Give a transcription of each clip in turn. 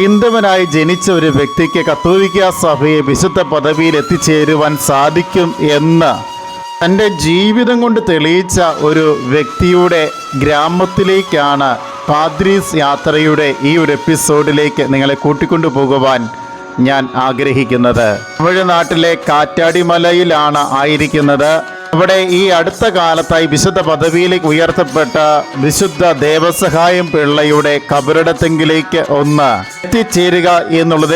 ഹിന്ദുവനായി ജനിച്ച ഒരു വ്യക്തിക്ക് കത്തോലിക്ക സഭയെ വിശുദ്ധ പദവിയിൽ എത്തിച്ചേരുവാൻ സാധിക്കും എന്ന്. തന്റെ ജീവിതം കൊണ്ട് തെളിയിച്ച ഒരു വ്യക്തിയുടെ ഗ്രാമത്തിലേക്കാണ് പാദ്രീസ് യാത്രയുടെ ഈ ഒരു എപ്പിസോഡിലേക്ക് നിങ്ങളെ കൂട്ടിക്കൊണ്ടു പോകുവാൻ ഞാൻ ആഗ്രഹിക്കുന്നത്. തമിഴ്നാട്ടിലെ കാറ്റാടിമലയിലാണ് ആയിരിക്കുന്നത്. അവിടെ ഈ അടുത്ത കാലത്തായി വിശുദ്ധ പദവിയിലേക്ക് ഉയർത്തപ്പെട്ട വിശുദ്ധ ദേവസഹായം പിള്ളയുടെ കബറിടത്തെങ്കിലേക്ക് ഒന്ന് എത്തിച്ചേരുക എന്നുള്ള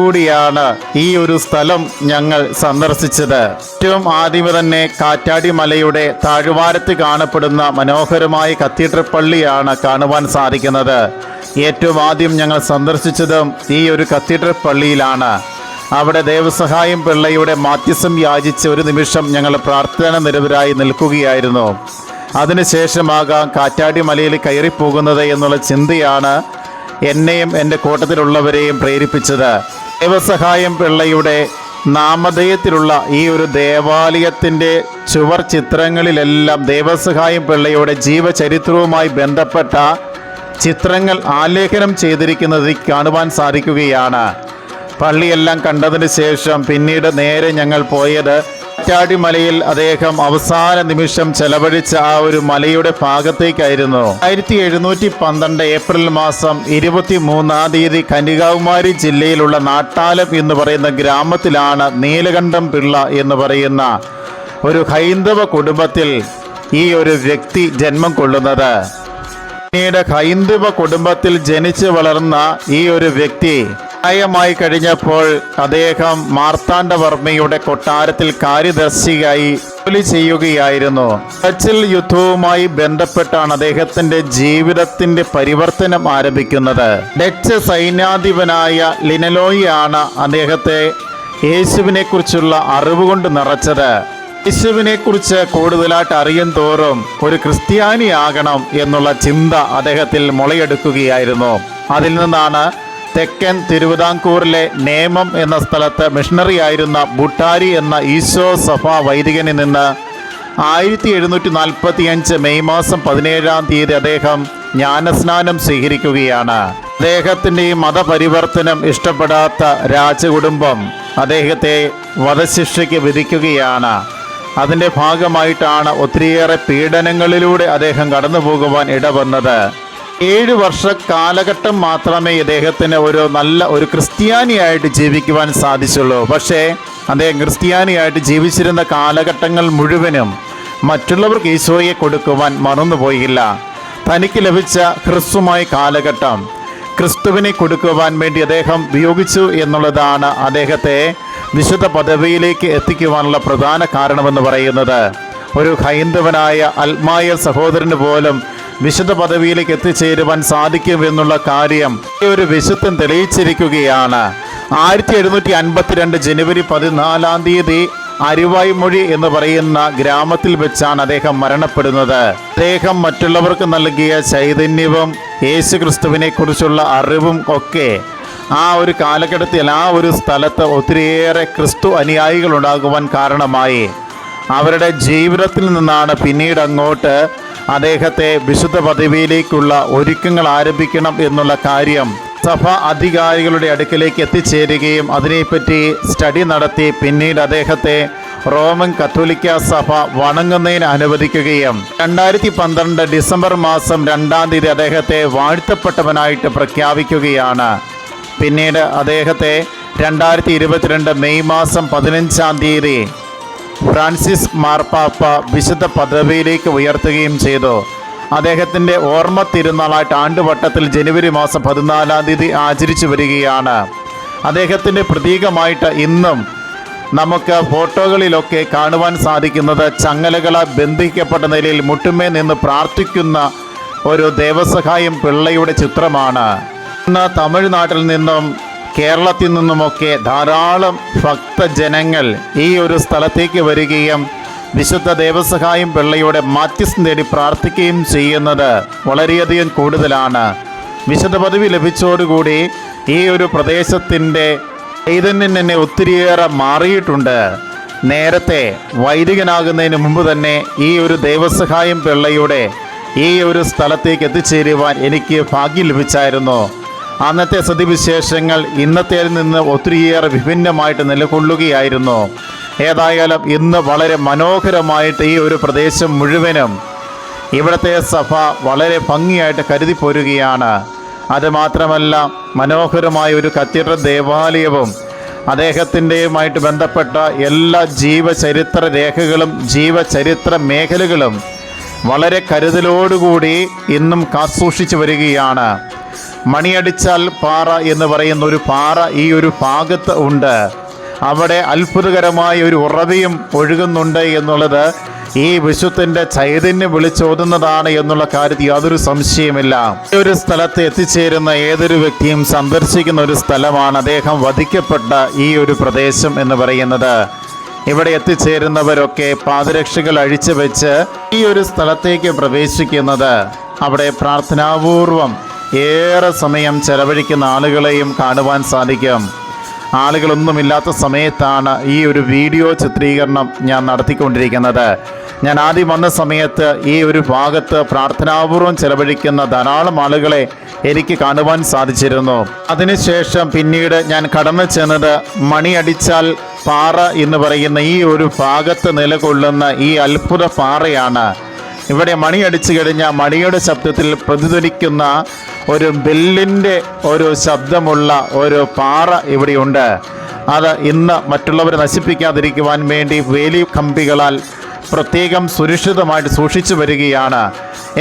കൂടിയാണ് ഈ ഒരു സ്ഥലം ഞങ്ങൾ സന്ദർശിച്ചത്. ഏറ്റവും ആദ്യം തന്നെ കാറ്റാടി മലയുടെ താഴ്വാരത്ത് കാണപ്പെടുന്ന മനോഹരമായ കത്തീഡ്രൽ പള്ളിയാണ് കാണുവാൻ സാധിക്കുന്നത്. ഏറ്റവും ആദ്യം ഞങ്ങൾ സന്ദർശിച്ചതും ഈ ഒരു കത്തീഡ്രൽ പള്ളിയിലാണ് അവിടെ ദേവസഹായം പിള്ളയുടെ മാധ്യസം യാചിച്ച് ഒരു നിമിഷം ഞങ്ങൾ പ്രാർത്ഥന നിരവരായി നിൽക്കുകയായിരുന്നു. അതിനുശേഷമാകാം കാറ്റാടി മലയിൽ കയറിപ്പോകുന്നത് എന്നുള്ള ചിന്തയാണ് എന്നെയും എന്റെ കൂട്ടത്തിലുള്ളവരെയും പ്രേരിപ്പിച്ചത്. ദേവസഹായം പിള്ളയുടെ നാമധേയത്തിലുള്ള ഈ ഒരു ദേവാലയത്തിന്റെ ചുവർ ചിത്രങ്ങളിലെല്ലാം ദേവസഹായം പിള്ളയുടെ ജീവചരിത്രവുമായി ബന്ധപ്പെട്ട ചിത്രങ്ങൾ ആലേഖനം ചെയ്തിരിക്കുന്നത് കാണുവാൻ സാധിക്കുകയാണ്. പള്ളിയെല്ലാം കണ്ടതിന് ശേഷം പിന്നീട് നേരെ ഞങ്ങൾ പോയത് കാറ്റാടിമലയിൽ അദ്ദേഹം അവസാന നിമിഷം ചെലവഴിച്ച ആ ഒരു മലയുടെ ഭാഗത്തേക്കായിരുന്നു. ആയിരത്തി എഴുന്നൂറ്റി പന്ത്രണ്ട് ഏപ്രിൽ മാസം ഇരുപത്തി മൂന്നാം തീയതി കന്യാകുമാരി ജില്ലയിലുള്ള നാട്ടാലം എന്ന് പറയുന്ന ഗ്രാമത്തിലാണ് നീലകണ്ഠം പിള്ള എന്ന് പറയുന്ന ഒരു ഹൈന്ദവ കുടുംബത്തിൽ ഈ ഒരു വ്യക്തി ജന്മം കൊള്ളുന്നത്. പിന്നീട് ഹൈന്ദവ കുടുംബത്തിൽ ജനിച്ചു വളർന്ന ഈ ഒരു വ്യക്തി പ്രായമായി കഴിഞ്ഞപ്പോൾ അദ്ദേഹം മാർത്താണ്ഡവർമ്മയുടെ കൊട്ടാരത്തിൽ കാര്യദർശിയായി ജോലി ചെയ്യുകയായിരുന്നു. കച്ചിൽ യുദ്ധവുമായി ബന്ധപ്പെട്ടാണ് അദ്ദേഹത്തിന്റെ ജീവിതത്തിന്റെ പരിവർത്തനം ആരംഭിക്കുന്നത്. ഡച്ച് സൈന്യാധിപനായ ലിനലോയിയാണ് അദ്ദേഹത്തെ യേശുവിനെ കുറിച്ചുള്ള അറിവ് കൊണ്ട് നിറച്ചത്. യേശുവിനെ കുറിച്ച് കൂടുതലായിട്ട് അറിയും തോറും ഒരു ക്രിസ്ത്യാനിയാകണം എന്നുള്ള ചിന്ത അദ്ദേഹത്തിൽ മുളയെടുക്കുകയായിരുന്നു. അതിൽ നിന്നാണ് തെക്കൻ തിരുവിതാംകൂറിലെ നേമം എന്ന സ്ഥലത്ത് മിഷണറി ആയിരുന്ന ബുട്ടാരി എന്ന ഈശോ സഭ വൈദികനിൽ നിന്ന് ആയിരത്തി എഴുന്നൂറ്റി നാൽപ്പത്തി അഞ്ച് മെയ് മാസം പതിനേഴാം തീയതി അദ്ദേഹം ജ്ഞാനസ്നാനം സ്വീകരിക്കുകയാണ്. അദ്ദേഹത്തിന്റെ ഈ മതപരിവർത്തനം ഇഷ്ടപ്പെടാത്ത രാജകുടുംബം അദ്ദേഹത്തെ വധശിക്ഷയ്ക്ക് വിധിക്കുകയാണ്. അതിന്റെ ഭാഗമായിട്ടാണ് ഒത്തിരിയേറെ പീഡനങ്ങളിലൂടെ അദ്ദേഹം കടന്നു പോകുവാൻ ഇടവന്നത്. ഏഴ് വർഷ കാലഘട്ടം മാത്രമേ ഇദ്ദേഹത്തിന് ഒരു നല്ല ഒരു ക്രിസ്ത്യാനിയായിട്ട് ജീവിക്കുവാൻ സാധിച്ചുള്ളൂ. പക്ഷേ അദ്ദേഹം ക്രിസ്ത്യാനിയായിട്ട് ജീവിച്ചിരുന്ന കാലഘട്ടങ്ങൾ മുഴുവനും മറ്റുള്ളവർക്ക് ഈശോയെ കൊടുക്കുവാൻ മറന്നുപോയില്ല. തനിക്ക് ലഭിച്ച ഹ്രസ്വമായ കാലഘട്ടം ക്രിസ്തുവിനെ കൊടുക്കുവാൻ വേണ്ടി അദ്ദേഹം ഉപയോഗിച്ചു എന്നുള്ളതാണ് അദ്ദേഹത്തെ വിശുദ്ധ പദവിയിലേക്ക് എത്തിക്കുവാനുള്ള പ്രധാന കാരണമെന്ന് പറയുന്നത്. ഒരു ഹൈന്ദവനായ അൽമായ സഹോദരന് പോലും വിശുദ്ധ പദവിയിലേക്ക് എത്തിച്ചേരുവാൻ സാധിക്കും എന്നുള്ള കാര്യം ഒരു വിശുദ്ധൻ തെളിയിച്ചിരിക്കുകയാണ്. ആയിരത്തി എഴുന്നൂറ്റി അൻപത്തിരണ്ട് ജനുവരി പതിനാലാം തീയതി അരിവായ്മൊഴി എന്ന് പറയുന്ന ഗ്രാമത്തിൽ വെച്ചാണ് അദ്ദേഹം മരണപ്പെടുന്നത്. അദ്ദേഹം മറ്റുള്ളവർക്ക് നൽകിയ ചൈതന്യവും യേശു ക്രിസ്തുവിനെ കുറിച്ചുള്ള അറിവും ഒക്കെ ആ ഒരു കാലഘട്ടത്തിൽ ആ ഒരു സ്ഥലത്ത് ഒത്തിരിയേറെ ക്രിസ്തു അനുയായികൾ ഉണ്ടാകുവാൻ കാരണമായി. അവരുടെ ജീവിതത്തിൽ നിന്നാണ് പിന്നീട് അങ്ങോട്ട് അദ്ദേഹത്തെ വിശുദ്ധ പദവിയിലേക്കുള്ള ഒരുക്കങ്ങൾ ആരംഭിക്കണം എന്നുള്ള കാര്യം സഭ അധികാരികളുടെ അടുക്കിലേക്ക് എത്തിച്ചേരുകയും അതിനെപ്പറ്റി സ്റ്റഡി നടത്തി പിന്നീട് അദ്ദേഹത്തെ റോമൻ കത്തോലിക്ക സഭ വണങ്ങുന്നതിന് അനുവദിക്കുകയും രണ്ടായിരത്തി പന്ത്രണ്ട് ഡിസംബർ മാസം രണ്ടാം തീയതി അദ്ദേഹത്തെ വാഴ്ത്തപ്പെട്ടവനായിട്ട് പ്രഖ്യാപിക്കുകയാണ്. പിന്നീട് അദ്ദേഹത്തെ രണ്ടായിരത്തി ഇരുപത്തിരണ്ട് മെയ് മാസം പതിനഞ്ചാം തീയതി ഫ്രാൻസിസ് മാർപ്പാപ്പ വിശുദ്ധ പദവിയിലേക്ക് ഉയർത്തുകയും ചെയ്തു. അദ്ദേഹത്തിന്റെ ഓർമ്മ തിരുനാളായിട്ട് ആണ്ടുവട്ടത്തിൽ ജനുവരി മാസം പതിനാലാം തീയതി ആചരിച്ചു വരികയാണ്. അദ്ദേഹത്തിന്റെ പ്രതീകമായിട്ട് ഇന്നും നമുക്ക് ഫോട്ടോകളിലൊക്കെ കാണുവാൻ സാധിക്കുന്നത് ചങ്ങലകളെ ബന്ധിക്കപ്പെട്ട നിലയിൽ മുട്ടുമേ നിന്ന് പ്രാർത്ഥിക്കുന്ന ഒരു ദേവസഹായം പിള്ളയുടെ ചിത്രമാണ്. ഇന്ന് തമിഴ്നാട്ടിൽ നിന്നും കേരളത്തിൽ നിന്നുമൊക്കെ ധാരാളം ഭക്തജനങ്ങൾ ഈ ഒരു സ്ഥലത്തേക്ക് വരികയും വിശുദ്ധ ദേവസഹായം പിള്ളയുടെ മാത്യസ് നേടി പ്രാർത്ഥിക്കുകയും ചെയ്യുന്നത് വളരെയധികം കൂടുതലാണ്. വിശുദ്ധ പദവി ലഭിച്ചതോടുകൂടി ഈ ഒരു പ്രദേശത്തിന്റെ ചൈതന്യം തന്നെ ഒത്തിരിയേറെ മാറിയിട്ടുണ്ട്. നേരത്തെ വൈദികനാകുന്നതിന് മുമ്പ് തന്നെ ഈ ഒരു ദേവസഹായം പിള്ളയുടെ ഈ ഒരു സ്ഥലത്തേക്ക് എത്തിച്ചേരുവാൻ എനിക്ക് ഭാഗ്യം ലഭിച്ചായിരുന്നു. അന്നത്തെ സ്ഥിതിവിശേഷങ്ങൾ ഇന്നത്തേതിൽ നിന്ന് ഒത്തിരിയേറെ വിഭിന്നമായിട്ട് നിലകൊള്ളുകയായിരുന്നു. ഏതായാലും ഇന്ന് വളരെ മനോഹരമായിട്ട് ഈ ഒരു പ്രദേശം മുഴുവനും ഇവിടുത്തെ സഭ വളരെ ഭംഗിയായിട്ട് കരുതി പോരുകയാണ് അതുമാത്രമല്ല മനോഹരമായ ഒരു കത്തീഡ്രൽ ദേവാലയവും അദ്ദേഹത്തിന്റെയുമായിട്ട് ബന്ധപ്പെട്ട എല്ലാ ജീവചരിത്ര രേഖകളും ജീവചരിത്ര മേഖലകളും വളരെ കരുതലോടുകൂടി ഇന്നും കാസൂക്ഷിച്ചു വരികയാണ്. മണിയടിച്ചാൽ പാറ എന്ന് പറയുന്ന ഒരു പാറ ഈ ഒരു ഭാഗത്ത് ഉണ്ട്. അവിടെ അത്ഭുതകരമായ ഒരു ഉറവിയും ഒഴുകുന്നുണ്ട് എന്നുള്ളത് ഈ വിശുദ്ധന്റെ ചൈതന്യം വിളിച്ചോതുന്നതാണ് എന്നുള്ള കാര്യത്തിൽ യാതൊരു സംശയമില്ല ഈ ഒരു സ്ഥലത്ത് എത്തിച്ചേരുന്ന ഏതൊരു വ്യക്തിയും സന്ദർശിക്കുന്ന ഒരു സ്ഥലമാണ് അദ്ദേഹം വധിക്കപ്പെട്ട ഈ ഒരു പ്രദേശം എന്ന് പറയുന്നത്. ഇവിടെ എത്തിച്ചേരുന്നവരൊക്കെ പാദരക്ഷകൾ അഴിച്ചു വെച്ച് ഈ ഒരു സ്ഥലത്തേക്ക് പ്രവേശിക്കുന്നത്. അവിടെ പ്രാർത്ഥനാപൂർവം ഏറെ സമയം ചെലവഴിക്കുന്ന ആളുകളെയും കാണുവാൻ സാധിക്കും. ആളുകളൊന്നുമില്ലാത്ത സമയത്താണ് ഈ ഒരു വീഡിയോ ചിത്രീകരണം ഞാൻ നടത്തിക്കൊണ്ടിരിക്കുന്നത്. ഞാൻ ആദ്യം വന്ന സമയത്ത് ഈ ഒരു ഭാഗത്ത് പ്രാർത്ഥനാപൂർവം ചെലവഴിക്കുന്ന ധാരാളം ആളുകളെ എനിക്ക് കാണുവാൻ സാധിച്ചിരുന്നു. അതിനുശേഷം പിന്നീട് ഞാൻ കടന്നു ചെന്നത് മണിയടിച്ചാൽ പാറ എന്ന് പറയുന്ന ഈ ഒരു ഭാഗത്ത് നിലകൊള്ളുന്ന ഈ അത്ഭുത പാറയാണ്. ഇവിടെ മണി അടിച്ചു കഴിഞ്ഞാൽ മണിയുടെ ശബ്ദത്തിൽ പ്രതിധ്വനിക്കുന്ന ഒരു ബെല്ലിന്റെ ഒരു ശബ്ദമുള്ള ഒരു പാറ ഇവിടെയുണ്ട്. അത് ഇന്ന് മറ്റുള്ളവരെ നശിപ്പിക്കാതിരിക്കുവാൻ വേണ്ടി വേലി കമ്പികളാൽ പ്രത്യേകം സുരക്ഷിതമായിട്ട് സൂക്ഷിച്ചു വരികയാണ്.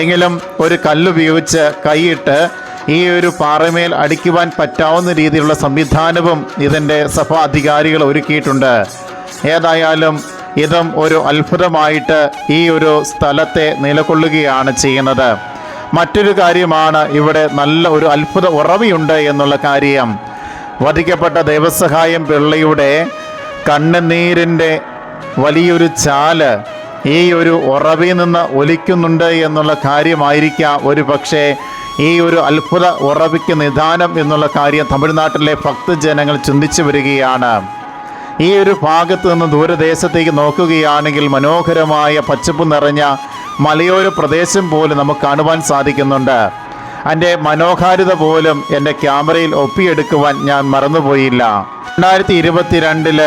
എങ്കിലും ഒരു കല്ലുപയോഗിച്ച് കൈയിട്ട് ഈ ഒരു പാറമേൽ അടിക്കുവാൻ പറ്റാവുന്ന രീതിയിലുള്ള സംവിധാനവും ഇതിന്റെ സഭാ അധികാരികൾ ഒരുക്കിയിട്ടുണ്ട്. ഏതായാലും ഇതും ഒരു അത്ഭുതമായിട്ട് ഈ ഒരു സ്ഥലത്തെ നിലകൊള്ളുകയാണ് ചെയ്യുന്നത്. മറ്റൊരു കാര്യമാണ് ഇവിടെ നല്ല ഒരു അത്ഭുത ഉറവിയുണ്ട് എന്നുള്ള കാര്യം. വധിക്കപ്പെട്ട ദൈവസഹായം പിള്ളയുടെ കണ്ണുനീരിന്റെ വലിയൊരു ചാൽ ഈ ഒരു ഉറവിൽ നിന്ന് ഒലിക്കുന്നുണ്ട് എന്നുള്ള കാര്യമായിരിക്കാം. ഒരു പക്ഷേ ഈ ഒരു അത്ഭുത ഉറവിക്ക് നിദാനം എന്നുള്ള കാര്യം തമിഴ്നാട്ടിലെ ഭക്തജനങ്ങൾ ചിന്തിച്ചു വരികയാണ്. ഈ ഒരു ഭാഗത്ത് നിന്ന് ദൂരദേശത്തേക്ക് നോക്കുകയാണെങ്കിൽ മനോഹരമായ പച്ചപ്പ് നിറഞ്ഞ മലയോര പ്രദേശം പോലും നമുക്ക് കാണുവാൻ സാധിക്കുന്നുണ്ട്. എന്റെ മനോഹാരിത പോലും എന്റെ ക്യാമറയിൽ ഒപ്പിയെടുക്കുവാൻ ഞാൻ മറന്നുപോയില്ല. രണ്ടായിരത്തി ഇരുപത്തിരണ്ടിൽ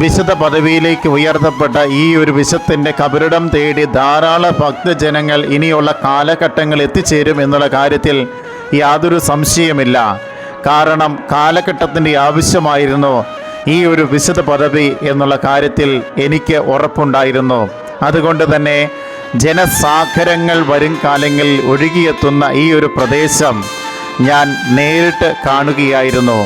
വിശുദ്ധ പദവിയിലേക്ക് ഉയർത്തപ്പെട്ട ഈ ഒരു വിശുദ്ധന്റെ കബരിടം തേടി ധാരാളം ഭക്തജനങ്ങൾ ഇനിയുള്ള കാലഘട്ടങ്ങൾ എത്തിച്ചേരും എന്നുള്ള കാര്യത്തിൽ യാതൊരു സംശയമില്ല കാരണം കാലഘട്ടത്തിന്റെ ആവശ്യമായിരുന്നു. ഈ ഒരു വിശുദ്ധ പദവി എന്നുള്ള കാര്യത്തിൽ എനിക്ക് ഉറപ്പുണ്ടായിരുന്നു. അതുകൊണ്ട് തന്നെ ജനസാഗരങ്ങൾ വരും കാലങ്ങളിൽ ഒഴുകിയെത്തുന്ന ഈ ഒരു പ്രദേശം ഞാൻ നേരിട്ട് കാണുകയായിരുന്നു.